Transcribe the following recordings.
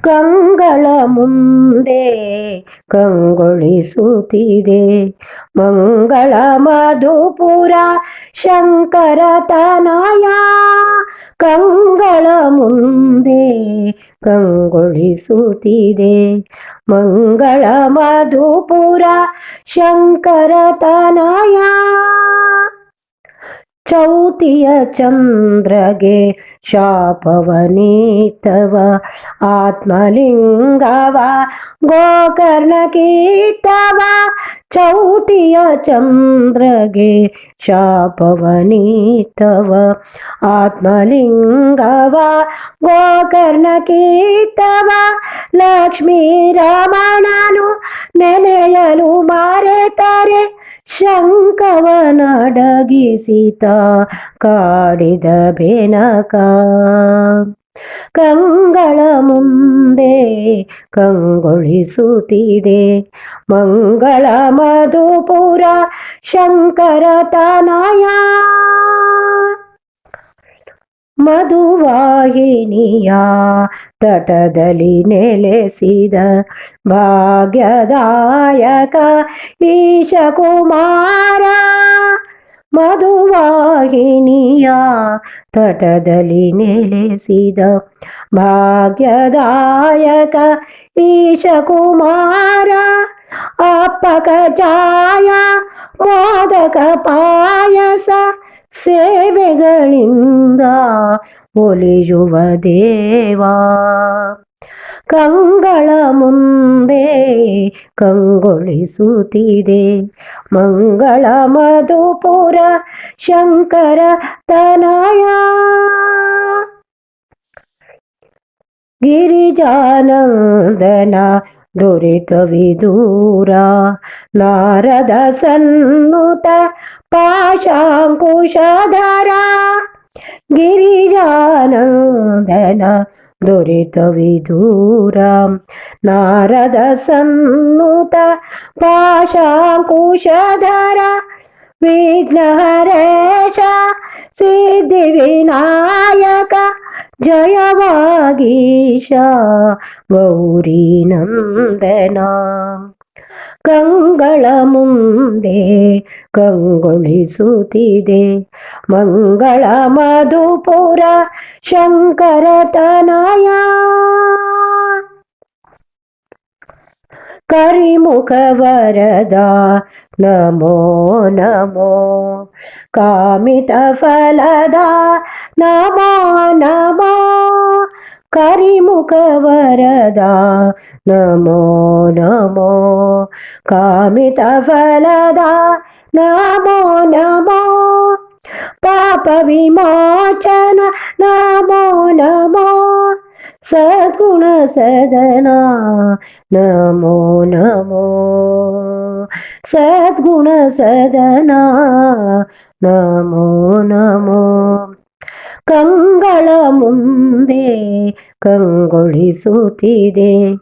ಕಂಗಳ ಮುಂದೆ ಕಂಗೊಳಿಸುತ್ತಿದೆ. ಮಂಗಳ ಮಧುಪುರ ಶಂಕರ ತನಯ ಕಂಗಳ ಮುಂದೆ ಕಂಗೊಳಿಸುತ್ತಿದೆ. ಮಂಗಳ ಮಧುಪುರ ಶಂಕರ ತನಯ ಚೌತಿಯ ಚಂದ್ರಗೆ ಶಾಪವನೀತವ, ಆತ್ಮಲಿಂಗವ, ಗೋಕರ್ಣ ಕೀಟವ, ಚೌತಿಯ ಚಂದ್ರಗೆ ಶಾಪವನೀತವ, ಆತ್ಮಲಿಂಗವ, ಗೋಕರ್ಣ ಕೀಟವ, ಲಕ್ಷ್ಮೀ ರಮಣನು ನೆನೆಯಲು ಮಾರೆತಾರೆ. ಶಂಕವನಡಗಿಸಿತ ಕಾಡಿದ ಬೆನಕ. ಕಂಗಳ ಮುಂದೆ ಕಂಗೊಳಿಸುತ್ತಿದೆ ಮಂಗಳ ಮಧುಪುರ ಶಂಕರ ತನಯ. ಮಧುವಾಹಿನಿಯ ತಟದಲ್ಲಿ ನೆಲೆಸಿದ ಭಾಗ್ಯದಾಯಕ ಈಶಕುಮಾರ. ಮಧುವಾಹಿನಿಯ ತಟದಲ್ಲಿ ನೆಲೆಸಿದ ಭಾಗ್ಯದಾಯಕ ಈಶಕುಮಾರ. ಅಪ್ಪಕ ಚಾಯ ಮೋದಕ ಪಾಯಸ ಸೇವೆಗಳಿಂದ ಒಲಿಯುವ ದೇವಾ. ಕಂಗಳ ಮುಂದೆ ಕಂಗೊಳಿಸುತ್ತಿದೆ. ಮಂಗಳ ಮಧುಪುರ ಶಂಕರ ತನಯ. ಗಿರಿಜಾನಂದನ ದುರಿತವಿದೂರ ನಾರದ ಸನ್ನುತ पाशाङ्कुशधरा गिरिजानन्दन दुरितविदूरं नारदसन्नुत पाशाङ्कुशधरा विघ्नहरेश सिद्धिविनायक जय वागीश गौरीनन्दना। ಕಂಗಳ ಮುಂದೆ ಕಂಗೊಳಿಸುತ್ತಿದೆ ಮಂಗಳ ಮಧುಪುರ ಶಂಕರ ತನಯ ಕರಿಮುಖ ವರದ ನಮೋ ನಮೋ ಕಾಮಿತ ಫಲದ ನಮೋ ನಮೋ కరిముఖ వరద నమో నమో కామిత ఫలద నమో నమో పాప విమోచన నమో నమో సద్గుణ సదనా నమో నమో సద్గుణ సదనా నమో నమో ಕಂಗಳ ಮುಂದೆ ಕಂಗೊಳಿಸುತ್ತಿದೆ.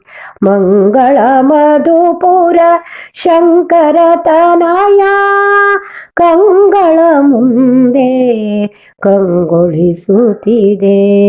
ಮಂಗಳ ಮಧುಪುರ ಶಂಕರ ತನಯ ಕಂಗಳ ಮುಂದೆ ಕಂಗೊಳಿಸುತ್ತಿದೆ.